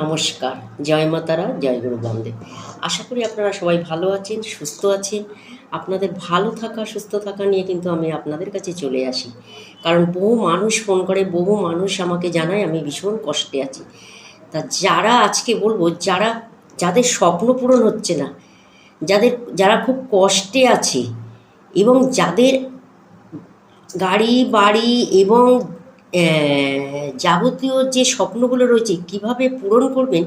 নমস্কার। জয় মাতারা, জয় গুরু বন্দে আশা করি আপনারা সবাই ভালো আছেন, সুস্থ আছেন। আপনাদের ভালো থাকা, সুস্থ থাকা নিয়ে কিন্তু আমি আপনাদের কাছে চলে আসি। কারণ বহু মানুষ ফোন করে, বহু মানুষ আমাকে জানায়, আমি ভীষণ কষ্টে আছি। তা যারা আজকে বলব, যারা, যাদের স্বপ্ন পূরণ হচ্ছে না, যাদের, যারা খুব কষ্টে আছে এবং যাদের গাড়ি, বাড়ি এবং যাবতীয় যে স্বপ্নগুলো রয়েছে, কীভাবে পূরণ করবেন,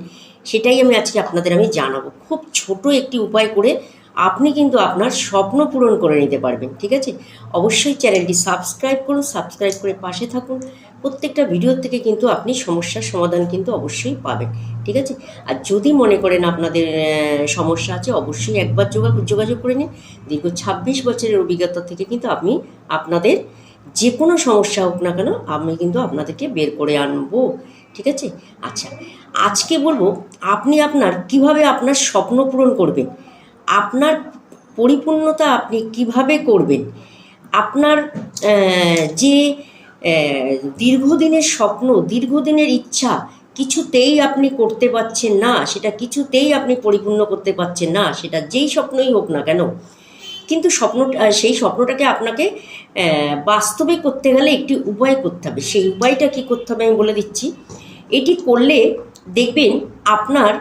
সেটাই আমি আজকে আপনাদের আমি জানাব। খুব ছোট একটি উপায় করে আপনি কিন্তু আপনার স্বপ্ন পূরণ করে নিতে পারবেন, ঠিক আছে? অবশ্যই চ্যানেলটি সাবস্ক্রাইব করুন, সাবস্ক্রাইব করে পাশে থাকুন। প্রত্যেকটা ভিডিও থেকে কিন্তু আপনি সমস্যার সমাধান কিন্তু অবশ্যই পাবেন, ঠিক আছে? আর যদি মনে করেন আপনাদের সমস্যা আছে, অবশ্যই একবার যোগাযোগ যোগাযোগ করে নিন। দীর্ঘ ছাব্বিশ বছরের অভিজ্ঞতা থেকে কিন্তু আপনি আপনাদের যে কোনো সমস্যা হোক না কেন, আমি কিন্তু আপনাদেরকে বের করে আনব। ঠিক আছে? আচ্ছা আজকে বলব, আপনি আপনার কীভাবে আপনার স্বপ্ন পূরণ করবেন? আপনার পরিপূর্ণতা আপনি কীভাবে করবেন? আপনার যে দীর্ঘদিনের স্বপ্ন, দীর্ঘদিনের ইচ্ছা, কিছুতেই আপনি করতে পারছেন না, সেটা কিছুতেই আপনি পরিপূর্ণ করতে পারছেন না, সেটা যেই স্বপ্নই হোক না কেন কিন্তু স্বপ্নটা সেই স্বপ্নটাকে আপনাকে বাস্তবে করতে গেলে একটি উপায় করতে হবে। সেই উপায়টা কি করতে হবে আমি বলে দিচ্ছি। এটি করলে দেখবেন আপনার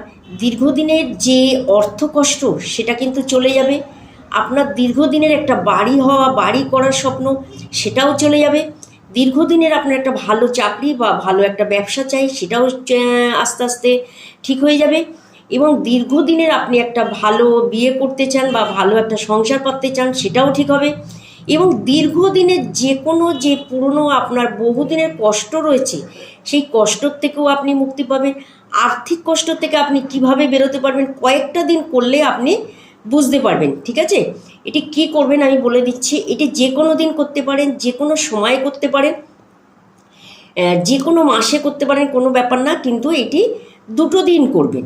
দীর্ঘদিনের যে অর্থ কষ্ট, সেটা কিন্তু চলে যাবে। আপনার দীর্ঘদিনের একটা বাড়ি হওয়া, বাড়ি করার স্বপ্ন, সেটাও চলে যাবে। দীর্ঘদিনের আপনার একটা ভালো চাকরি বা ভালো একটা ব্যবসা চাই, সেটাও আস্তে আস্তে ঠিক হয়ে যাবে। এবং দীর্ঘদিনের আপনি একটা ভালো বিয়ে করতে চান বা ভালো একটা সংসার পাততে চান, সেটাও ঠিক হবে। এবং দীর্ঘদিনের যে কোনো যে পুরনো আপনার বহুদিনের কষ্ট রয়েছে, সেই কষ্টর থেকেও আপনি মুক্তি পাবেন। আর্থিক কষ্ট থেকে আপনি কীভাবে বেরোতে পারবেন, কয়েকটা দিন করলে আপনি বুঝতে পারবেন, ঠিক আছে? এটি কি করবেন আমি বলে দিচ্ছি। এটি যে কোনো দিন করতে পারেন, যে কোনো সময় করতে পারেন যে কোনো মাসে করতে পারেন, কোনো ব্যাপার না, কিন্তু এটি দুটো দিন করবেন।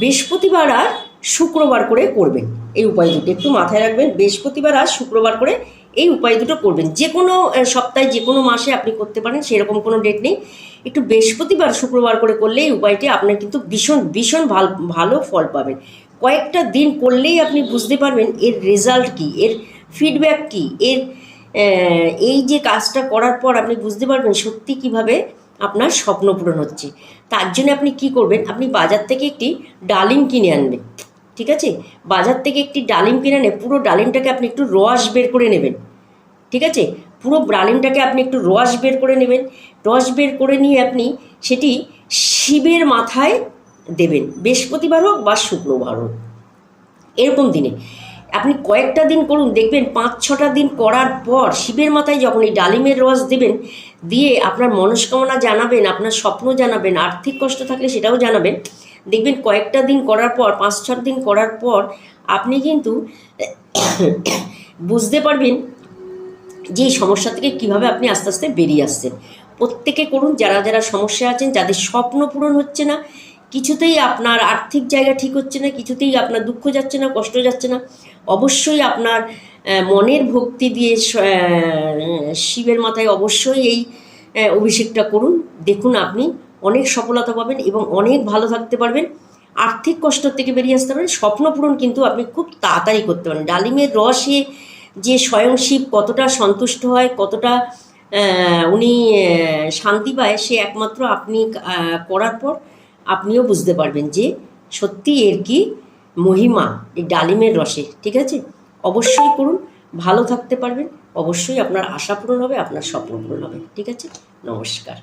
বৃহস্পতিবার আর শুক্রবার করে করবেন। এই উপায় দুটো একটু মাথায় রাখবেন। বৃহস্পতিবার আর শুক্রবার করে এই উপায় দুটো করবেন। যে কোনো সপ্তাহে যে কোনো মাসে আপনি করতে পারেন, সেরকম কোনো ডেট নেই। একটু বৃহস্পতিবার, শুক্রবার করে করলে এই উপায়টি আপনার কিন্তু ভীষণ ভীষণ ভালো ভালো ফল পাবেন। কয়েকটা দিন করলেই আপনি বুঝতে পারবেন এর রেজাল্ট কী, এর ফিডব্যাক কী, এর এই যে কাজটা করার পর আপনি বুঝতে পারবেন সত্যি কীভাবে আপনার স্বপ্ন পূরণ হচ্ছে। তার জন্য আপনি কি করবেন? আপনি বাজার থেকে একটি ডালিম কিনে আনবেন, ঠিক আছে? বাজার থেকে একটি ডালিম কিনে আনে, পুরো ডালিমটাকে আপনি একটু রস বের করে নেবেন, ঠিক আছে? পুরো ডালিমটাকে আপনি একটু রস বের করে নেবেন, রস বের করে নিয়ে আপনি সেটি শিবের মাথায় দেবেন, বৃহস্পতিবার হোক বা শুক্রবার হোক। এরকম দিনে। আপনি কয়েকটা দিন করুন, দেখবেন পাঁচ ছটা দিন করার পর শিবের মাথায় যখন এই ডালিমের রস দেবেন, দিয়ে আপনার মনস্কামনা জানাবেন, আপনার স্বপ্ন জানাবেন, আর্থিক কষ্ট থাকলে সেটাও জানাবেন, দেখবেন কয়েকটা দিন করার পর, পাঁচ ছ দিন করার পর আপনি কিন্তু বুঝতে পারবেন যে এই সমস্যা থেকে কীভাবে আপনি আস্তে আস্তে বেরিয়ে আসছেন। প্রত্যেকে করুন, যারা যারা সমস্যা আছেন, যাদের স্বপ্ন পূরণ হচ্ছে না কিছুতেই আপনার আর্থিক জায়গা ঠিক হচ্ছে না, কিছুতেই আপনার দুঃখ যাচ্ছে না, কষ্ট যাচ্ছে না। অবশ্যই আপনার মনের ভক্তি দিয়ে শিবের মাথায় অবশ্যই এই অভিষেকটা করুন। দেখুন আপনি অনেক সফলতা পাবেন এবং অনেক ভালো থাকতে পারবেন। আর্থিক কষ্ট থেকে বেরিয়ে আসতে পারেন স্বপ্ন পূরণ কিন্তু আপনি খুব তাড়াতাড়ি করতে পারেন। ডালিমের রসে যে স্বয়ং শিব কতটা সন্তুষ্ট হয়, কতটা উনি শান্তি পায়, সে একমাত্র আপনি করার পর আপনিও বুঝতে পারবেন যে সত্যি এর কি মহিমা এই ডালিমের রসে, ঠিক আছে? অবশ্যই করুন, ভালো থাকতে পারবেন, অবশ্যই আপনার আশা পূরণ হবে, আপনার স্বপ্ন পূরণ হবে, ঠিক আছে? নমস্কার।